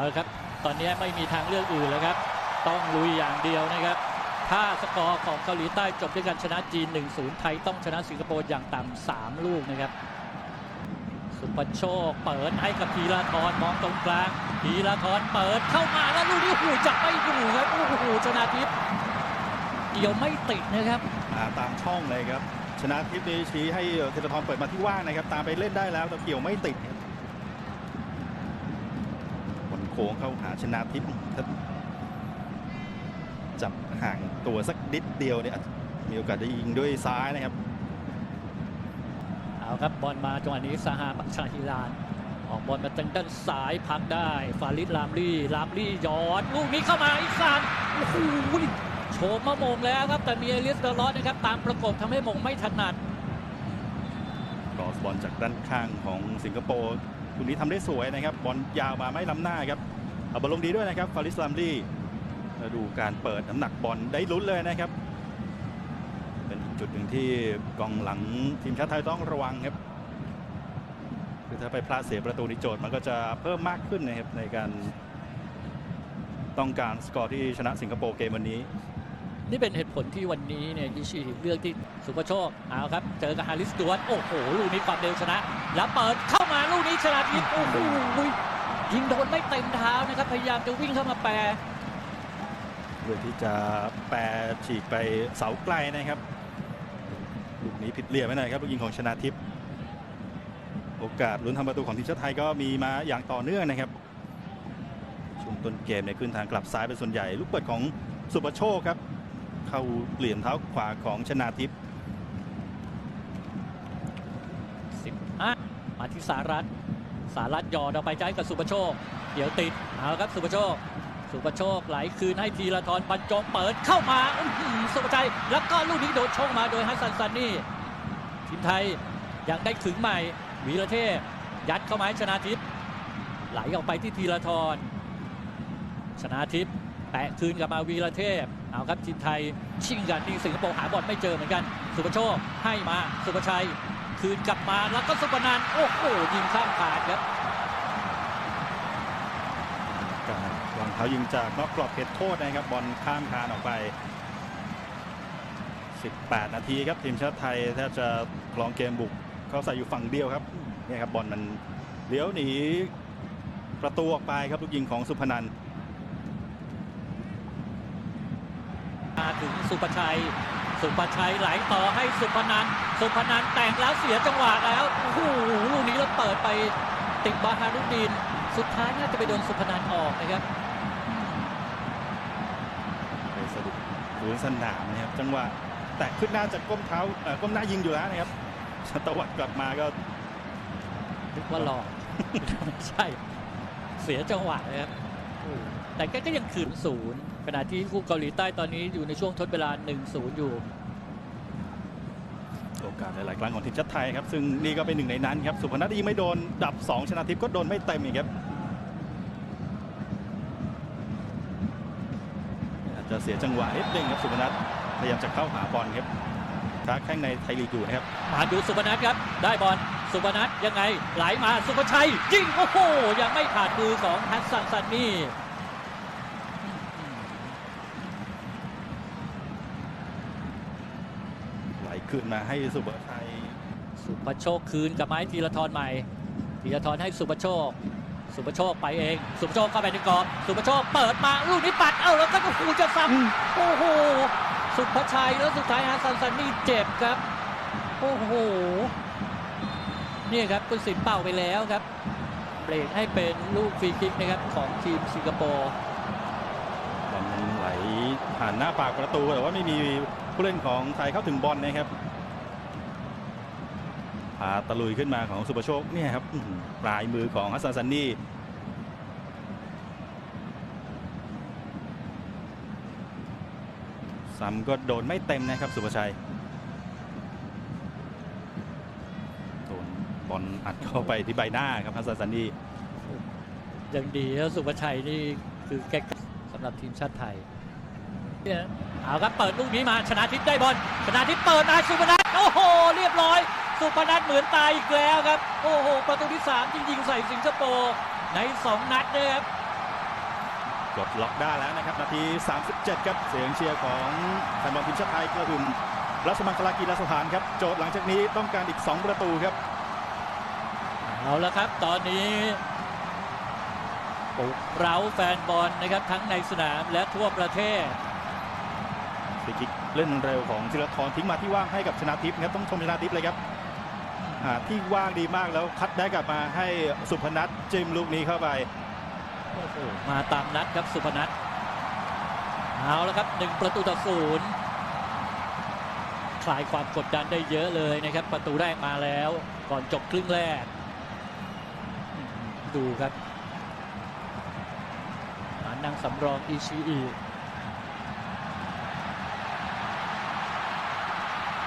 เอาละครับ ตอนนี้ไม่มีทางเลือกอื่นแล้วครับ ต้องลุยอย่างเดียวนะครับ ถ้าสกอร์ของเกาหลีใต้จบด้วยการชนะจีน 1-0 ไทยต้องชนะสิงคโปร์อย่างต่ำ3ลูกนะครับสุปโชคเปิดให้กับพีราธรมองตรงกลางพีราธรเปิดเข้ามาแล้วลูกนี้หูจับไม่อยู่ครับโอ้โหชนะทิพย์เกี่ยวไม่ติดนะครับาตามช่องเลยครับ ชนะทิพย์นี้ชี้ให้เทเลทรเปิดมาที่ว่างนะครับ ตามไปเล่นได้แล้วแต่เกี่ยวไม่ติดครับ โค้งเข้าหาชนะทิพย์ถ้าจับห่างตัวสักนิดเดียวเนี่ยอาจมีโอกาสได้ยิงด้วยซ้ายนะครับ เอาครับบอลมาจังหวะนี้สหาปักชาฮิลาน ออกบอลมาทางด้านซ้ายพักได้ ฟาริสลามลี่ลามลี่ยอด ลูกนี้เข้ามาอีกสานโอ้โหโฉมมามงแล้วครับ แต่มีเอลิสเดอร์ลอสนะครับ ตามประกบทำให้มงไม่ถนัดกรอสบอลจากด้านข้างของสิงคโปร์ ลูกนี้ทำได้สวยนะครับบอลยาวมาไม่ล้ำหน้าครับเอาบอลลงดีด้วยนะครับฟาริสลามลี่แล้วดูการเปิดน้ำหนักบอลได้ลุ้นเลยนะครับ เป็นจุดหนึ่งที่กองหลังทีมชาติไทยต้องระวังครับคือถ้าไปพลาดเสียประตูในโจทย์มันก็จะเพิ่มมากขึ้นนะครับในการต้องการสกอร์ที่ชนะสิงคโปร์เกมวันนี้ นี่เป็นเหตุผลที่วันนี้เนี่ยยิชิเลือกที่สุภโชคเอาครับ เจอกับฮาริสดวนโอ้โหลูกนี้ความเร็วชนะ แล้วเปิดเข้ามาลูกนี้ชนะทิพย์โอ้โหยิงโดนไม่เต็มเท้านะครับ พยายามจะวิ่งเข้ามาแปรเพื่อที่จะแปรฉีกไปเสาไกลนะครับลูกนี้ผิดเหลี่ยมไปหน่อยครับลูกยิงของชนะทิพย์โอกาสลุ้นทำประตูของทีมชาติไทยก็มีมาอย่างต่อเนื่องนะครับช่วงต้นเกมในขึ้นทางกลับซ้ายเป็นส่วนใหญ่ ลูกเปิดของสุปโชคครับ เข้าเหลี่ยมเท้าขวาของชนาทิพย์ สิบห้ามา ที่สารัตสารัตยอดเอาไปใจกับสุประโชค เดี๋ยวติดเอาครับสุประโชค สุประโชคไหลคืนให้ทีละทรบรรจงเปิดเข้ามาสุประชัยแล้วก็ลูกนี้โดนช่องมาโดยฮัสซันซันนี่ทีมไทยยังได้ถึงใหม่วีระเทพยัดเข้ามาให้ชนะทิพย์ไหลออกไปที่ทีละทรชนะทิพย์แตะคืนกลับมาวีระเทพเอาครับทีมไทยชิงกันที่สิงคโปร์หาบอลไม่เจอเหมือนกัน สุประโชคให้มาสุประชัย คืนกลับมาแล้วก็สุปนันท์โอ้โหยิงข้ามขาดครับการวางเท้ายิงจากนอกกรอบเขตโทษนะครับบอลข้ามคานออกไป 18 นาทีครับทีมชาติไทยแทบจะคลองเกมบุกเขาใส่อยู่ฝั่งเดียวครับเนี่ยครับบอลมันเลี้ยวหนีประตูออกไปครับลูกยิงของสุพนันท์มาถึงสุปชัย สุปชัยไหลต่อให้สุพนันท์ สุพนันท์แต่งแล้วเสียจังหวะแล้วโอ้โหลูกนี้แล้วเปิดไปติดบาฮารุดดิน สุดท้ายน่าจะไปโดนสุพนันท์ออกนะครับไปสะดุดพื้นสนามนะครับจังหวะแตะขึ้นหน้าจากก้มเท้าเอ่อก้มหน้ายิงอยู่แล้วนะครับตวัดกลับมาก็นึกว่าหลอกใช่ เสียจังหวะเลยครับโอ้แต่ก็ก็ยังขืนศูนย์ขณะที่คู่เกาหลีใต้ตอนนี้อยู่ในช่วงทดเวลา 1-0 อยู่ โอกาสหลายๆครั้งของทีมชาติไทยครับ ซึ่งนี่ก็เป็นหนึ่งในนั้นครับ สุพนัทยิงไม่โดน ดับ 2 ชนะทิพย์ก็โดนไม่เต็มอีกครับ อาจจะเสียจังหวะนิดนึงครับ สุพนัทพยายามจะเข้าหาบอลครับค้าแข้งในไทยลีกอยู่นะครับมานดูสุพนัทครับ ได้บอล สุพนัทยังไง ไหลมา สุภชัย ยิง โอ้โห ยังไม่ขาดมือของฮัสซันซันนี่ ไหลขึ้นมาให้สุภชัยสุภโชคคืนกับไม้ธีรทรใหม่ธีรทรให้สุภโชค สุภโชคไปเอง สุภโชคเข้าไปในกรอบสุภโชคเปิดมาลูกนี้ปัดเอ้าแล้วก็โอ้โหจะซ้ำโอ้โหสุภชัยแล้วสุดท้ายฮัสซันซันนี่เจ็บครับ โอ้โหนี่ครับคุณสินเป่าไปแล้วครับเบรกให้เป็นลูกฟรีคิกนะครับของทีมสิงคโปร์บอลมันไหลผ่านหน้าปากประตูแต่ว่าไม่มีผู้เล่นของไทยเข้าถึงบอลนะครับ พาตะลุยขึ้นมาของสุประโชคเนี่ยครับปลายมือของฮัสซันซันนี่ซ้ำก็โดนไม่เต็มนะครับสุภชัยโดนบอลอัดเข้าไปที่ใบหน้าครับฮัสซันซันนี่ยังดีแล้วสุภชัยนี่คือแก๊กสำหรับทีมชาติไทยเนี่ยเอาครับเปิดลูกนี้มาชนะทิพย์ได้บอลชนะทิพย์เปิดมาสุพนัทโอ้โห เรียบร้อย สุพนัทเหมือนตายอีกแล้วครับ โอ้โห ประตูที่3ที่ยิงใส่สิงคโปร์ใน 2 นัดนะครับดล็อกได้แล้วนะครับ นาที 37 ครับ เสียงเชียร์ของแฟนบอลทีมชาติไทยกระหึ่มรัชมังคลากีฬาสถานครับ โจทย์หลังจากนี้ต้องการอีก 2 ประตูครับ เอาละครับ ตอนนี้ปลุกเร้าแฟนบอลนะครับทั้งในสนามและทั่วประเทศฟรีคิกเล่นเร็วของธีรทรทิ้งมาที่ว่างให้กับชนะทิพย์ครับต้องชมชนะทิพย์เลยครับอ่า ที่ว่างดีมากแล้วคัดได้กลับมาให้สุพนัทจิ้มลูกนี้เข้าไปมาตามนัดครับสุพนัทเอาแล้วครับหนึ่งประตูต่อศูนย์คลายความกดดันได้เยอะเลยนะครับ ประตูแรกมาแล้วก่อนจบครึ่งแรก ดูครับหานั่งสำรองอิชิอิ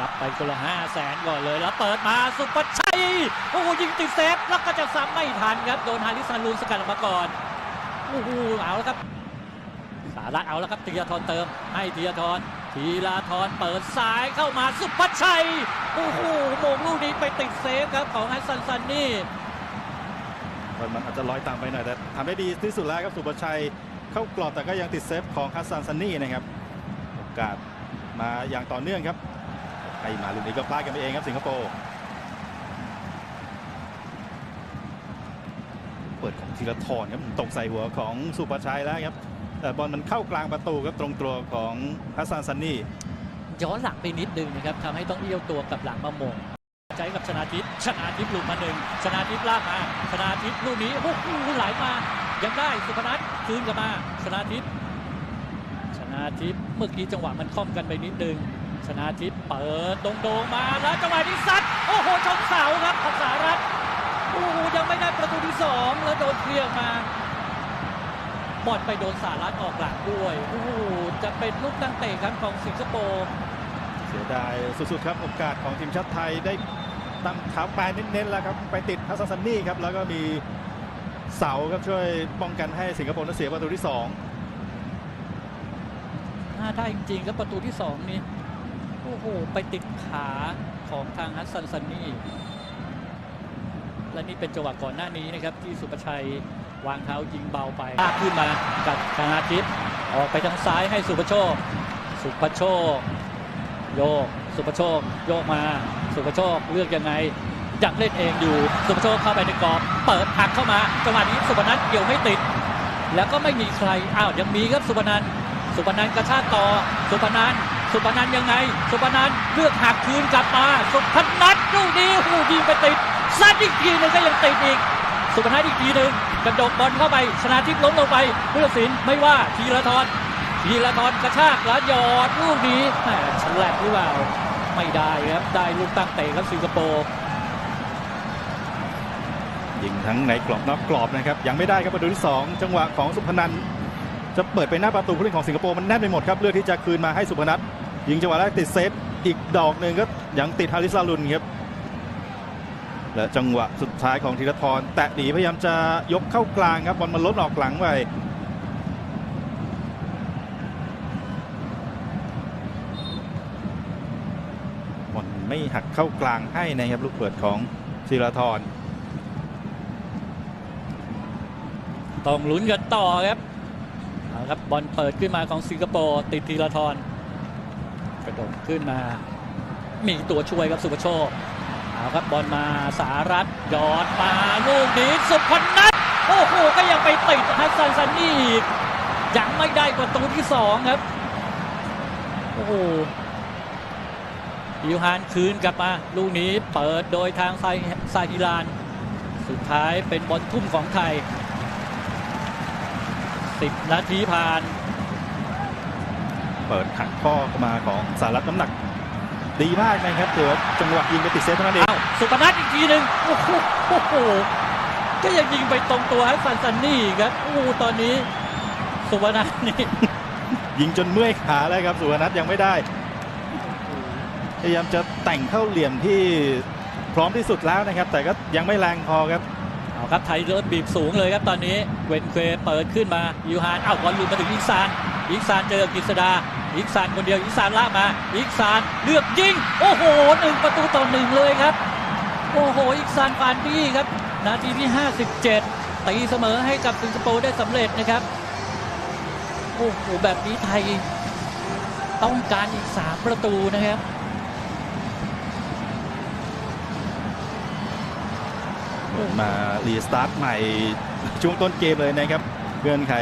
รับไปคนละห้าแสนก่อนเลยแล้วเปิดมาสุปชัยโอ้โหยิงติดเซฟแล้วก็จะซ้ำไม่ทันครับโดนฮาริสันลูนสกัดออกมาก่อนโอ้โหเอาแล้วครับ สารัตเอาแล้วครับธีรทรเติม ให้ธีรทรธีรทรเปิดซ้ายเข้ามาสุภชัยโอ้โหโมงลูกนี้ไปติดเซฟครับของฮัสซันซันนี่มันอาจจะลอยตามไปหน่อยแต่ทำได้ดีที่สุดแล้วครับสุประชัยเข้ากรอบแต่ก็ยังติดเซฟของฮัสซันซันนี่นะครับโอกาสมาอย่างต่อเนื่องครับ ให้มาลูกนี้ก็พลาดกันไปเองครับสิงคโปร์เปิดของธีรทรครับตกใส่หัวของสุประชัยแล้วครับแต่บอลมันเข้ากลางประตูครับตรงตัวของฮัสซันซันนี่ย้อนหลังไปนิดนึงนะครับทำให้ต้องเอี้ยวตัวกับหลังมามงใจกับชนาทิพย์ชนาทิพย์หลุดมาหนึ่งชนาทิพย์ลากมาชนาทิพย์ลูกนี้โอ้โหไหลมา ยังได้สุพนัทคืนกลับมาชนาทิพย์ชนาทิพย์เมื่อกี้จังหวะมันค่อมกันไปนิดนึง ชนาทิพย์เปิดโด่งๆมาแล้วจังหวะนี้ซัดโอ้โหชนเสาครับของสารัตโอ้โหยังไม่ได้ประตูที่สองแล้วโดนเคลียร์มาบอลไปโดนสารัตออกหลังด้วยโอ้โหจะเป็นลูกตั้งเตะครับของสิงคโปร์เสียดายสุดๆครับโอกาสของทีมชาติไทยได้ตั้งเท้าแปรเน้นๆแล้วครับไปติดฮัสซันซันนี่ครับแล้วก็มีเสาครับช่วยป้องกันให้สิงคโปร์นั้นเสียประตูที่สองถ้าได้จริงๆครับประตูที่สองนี่โอ้โห ไปติดขาของทางฮัสซันซันนี่ และนี่เป็นจังหวะก่อนหน้านี้นะครับ ที่สุประชัยวางเท้ายิงเบาไปลากขึ้นมากับธนาทิพย์ออกไปทางซ้ายให้สุประโชค สุประโชค โยก สุประโชค โยกมา สุประโชคเลือกยังไงยังเล่นเองอยู่ สุประโชคเข้าไปในกรอบ เปิดหักเข้ามาจังหวะนี้สุพนัทเกี่ยวไม่ติด แล้วก็ไม่มีใคร อ้าวยังมีครับสุพนันสุพนันกระชากต่อ สุพนัน สุพนันยังไง สุพนันเลือกหักคืนกลับมา สุพนัทลูกนี้หูยิงไปติดซัดอีกทีหนึงก็ยังติดอีก สุพนัทอีกทีหนึ่งกระดกบอลเข้าไป ชนะทิพย์ล้มลงไปผู้ตัดสินไม่ว่าทีละทอนทีละทอนกระชากแล้วหยอดลูกนี้แหมฉลับหรือเปล่าไม่ได้ครับ ได้ลูกตั้งเตะครับสิงคโปร์ยิงทั้งในกรอบนอกกรอบนะครับ ยังไม่ได้ครับประตูที่สองจังหวะของสุพนันจะเปิดไปหน้าประตูผู้เล่นของสิงคโปร์มันแน่นไปหมดครับเลือกที่จะคืนมาให้สุพนัท ยิงจังหวะแรกติดเซฟอีกดอกหนึ่งก็ยังติดฮาริสาลุนครับและจังหวะสุดท้ายของธีรทรแตะหนีพยายามจะยกเข้ากลางครับบอลมันล้นออกหลังไปบอลไม่หักเข้ากลางให้นะครับลูกเปิดของธีรทรต้องลุ้นกันต่อครับครับบอลเปิดขึ้นมาของสิงคโปร์ติดทีละทอ นกขึ้นมา มีตัวช่วยครับสุภโชคเอาครับบอลมาสารัตยอดมาลูกนี้สุพนัทโอ้โหก็ยังไปติดฮัสซันซันนี่อีกยังไม่ได้ประตูที่สองครับโอ้โหอิวฮานคืนกลับมาลูกนี้เปิดโดยทางไซซาฮิลาน สุดท้ายเป็นบอลทุ่มของไทย 10 นาทีผ่าน เปิดหักข้อเข้ามาของสารัตน้ำหนัก ดีมากนะครับถือว่าจังหวะยิงไปติดเซฟเท่านั้นเองอ้าวสุพนัทอีกทีหนึ่งโอ้โหโอ้โหก็ยังยิงไปตรงตัวให้ซันซันนี่ครับโอ้โหตอนนี้ สุพนัทนี่ยิงจนเมื่อยขาแล้วครับสุวรรณัทยังไม่ได้พยายามจะแต่งเข้าเหลี่ยมที่พร้อมที่สุดแล้วนะครับ แต่ก็ยังไม่แรงพอครับเอาครับไทยเริ่มบีบสูงเลยครับตอนนี้เวนเควเปิดขึ้นมายูฮานอ้าวบอลหลุดมาถึงอิกซานอิกซานเจอกฤษดา อิกซานคนเดียวอิกซานลากมา อิกซานเลือกยิง โอ้โหหนึ่งประตูต่อหนึ่งเลยครับ โอ้โห อิกซานฟานดี้ครับ นาทีที่ 57 ตีเสมอให้กับสิงคโปร์ได้สำเร็จนะครับ โอ้โห แบบนี้ไทยต้องการอีก 3 ประตูนะครับมารีสตาร์ทใหม่ช่วงต้นเกมเลยนะครับเงื่อนไข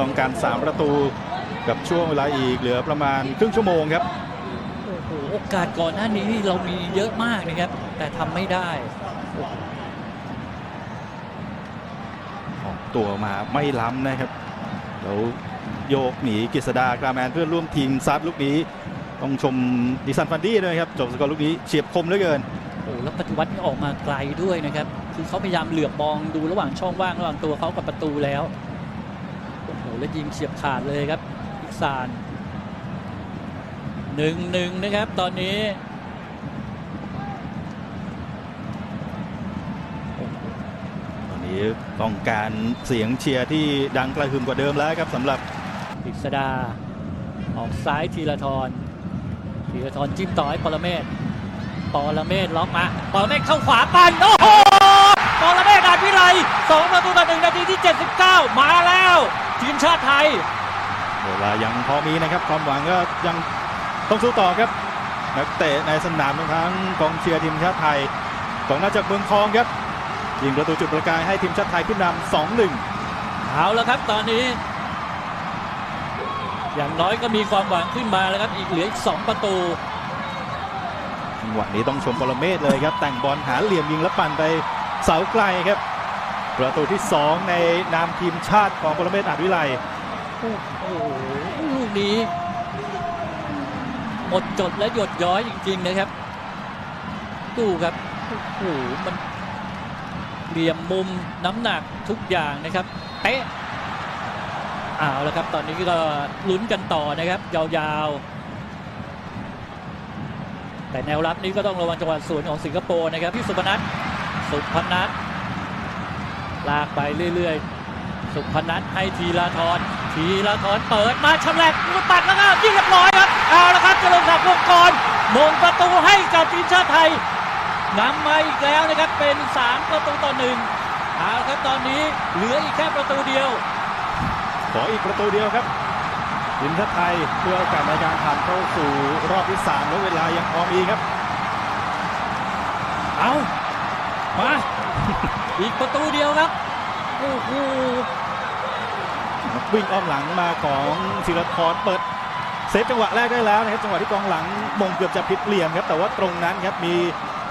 ต้องการ 3 ประตู กับช่วงเวลาอีกเหลือประมาณครึ่งชั่วโมงครับโอ้โหโอกาสก่อนหน้านี้เรามีเยอะมากนะครับ แต่ทำไม่ได้ออกตัวมาไม่ล้ำนะครับแล้วโยกหนีกฤษดากราแมนเพื่อนร่วมทีมซัดลูกนี้ต้องชมดิซันฟันดี้ด้วยครับ จบสกอร์ลูกนี้เฉียบคมเหลือเกินโอ้แล้วปฏิวัตินี่ออกมาไกลด้วยนะครับ คือเขาพยายามเหลือบมองดูระหว่างช่องว่างระหว่างตัวเขากับประตูแล้วโอ้โหแล้วยิงเฉียบขาดเลยครับพิก ซานหนึ่งหนึ่งนะครับตอนนี้ตอนนี้ต้องการเสียงเชียร์ที่ดังกระหึ่มกว่าเดิมแล้วครับสำหรับกฤษดา ออกซ้ายทีละทรทีละทรจิ้มต่อให้ปรเมศปรเมศล็อกมาปรเมศเข้าขวาปันโอ้โหปรเมศอาจวิไลสองประตูต่อหนึ่งนาทีที่ 79 มาแล้ว ทีมชาติไทย เวลายังพอมีนะครับความหวังก็ยังต้องสู้ต่อครับนักเตะในสนามทั้งกองเชียร์ทีมชาติไทยกองหน้าจากเมืองทองครับยิงประตูจุดประกายให้ทีมชาติไทยขึ้นนำสองหนึ่งเอาแล้วครับตอนนี้ อย่างน้อยก็มีความหวังขึ้นมาแล้วครับอีกเหลืออีก2ประตูจังหวะนี้ต้องชมปรเมศเลยครับ แต่งบอลหาเหลี่ยมยิงและปั่นไปเสาไกลครับ ประตูที่ 2 ในนามทีมชาติของปรเมศอาจวิไล โอ้โหลูกนี้หมดจดและหยดย้อยจริง ๆ นะครับดูครับโอ้โหมันเหลี่ยมมุมน้ำหนักทุกอย่างนะครับเป๊ะเอาแล้วครับ ตอนนี้ก็ลุ้นกันต่อนะครับ ยาวๆ แต่แนวรับนี้ก็ต้องระวังจังหวะสวนของสิงคโปร์นะครับ พี่สุพนัทสุพนัทลากไปเรื่อย ๆ สุพนัทให้ทีละทอนทีละทอนเปิดมาชำแหละลูกปัดแล้วก็ยิงเรียบร้อยครับเอาละครับเจริญศักดิ์วงกรมงประตูให้กับทีมชาติไทยนำมาอีกแล้วนะครับเป็น 3 ประตูต่อหนึ่งเอาละครับตอนนี้เหลืออีกแค่ประตูเดียวขออีกประตูเดียวครับทีมชาติไทยเพื่อโอกาสในการผ่านเข้าสู่รอบที่3แล้วเวลายังพอมีครับ เอามา อีกประตูเดียวครับ โอ้โห วิ่งอ้อมหลังมาของศิรพรเปิดเซฟจังหวะแรกได้แล้วนะครับจังหวะที่กองหลังมงเกือบจะผิดเหลี่ยมครับแต่ว่าตรงนั้นครับมี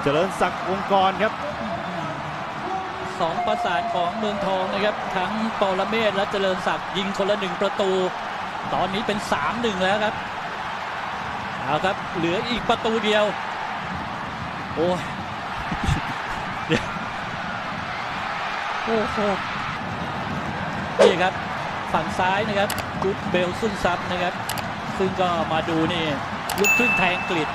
เจริญศักดิ์วงกรครับสองประสานของเมืองทองนะครับทั้งปรเมศและเจริญศักดิ์ยิงคนละหนึ่งประตู ตอนนี้เป็น 3-1 แล้วครับเอาครับเหลืออีกประตูเดียว โอ้ยเดี๋ยวโอ้โหนี่ครับ ฝั่งซ้ายนะครับจุดเบลซุนซับนะครับซึ่งก็มาดูนี่ลูกครึ่งไทยอังกฤษ